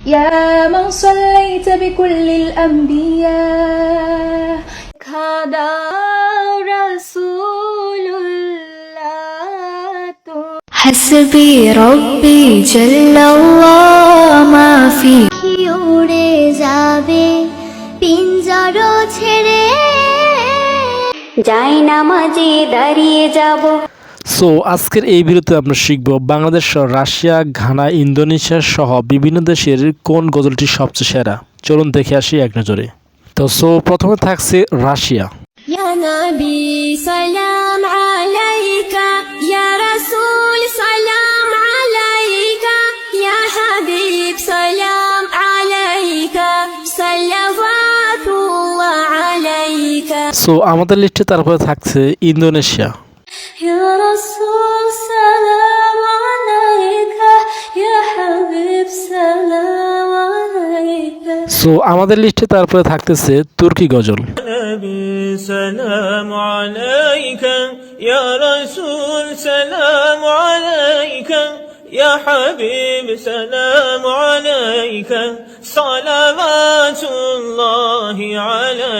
يا من صليت بكل الأنبياء খাদা রাসূলুল্লাহ حسبي ربي جل الله ما في কি উড়ে যাবে পিঞ্জর ছেড়ে যাই নামাজে দাঁড়িয়ে যাব সো আজকের এই বিরতি আমরা শিখব বাংলাদেশ রাশিয়া ঘানা ইন্দোনেশিয়া সহ বিভিন্ন দেশের কোন গজলটি সবচেয়ে সেরা। চলুন দেখে আসি এক নজরে। তো সো প্রথমে থাকছে রাশিয়া। সো আমাদের লিস্টে তারপরে থাকছে Indonesia. يا رسول سلام عليك يا حبيب سلام عليك সো আমাদের লিস্টে তারপরে থাকতেছে তুর্কি গজল نبي سلام عليك يا رسول سلام عليك يا حبيب سلام عليك صلوات الله عليك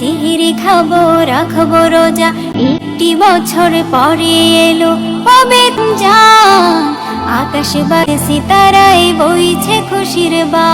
সিহিরি খাব, রাখব রোজা। একটি বছর পরে এলো হবে যা। আকাশে বাড়ে সিতারাই বইছে খুশির বা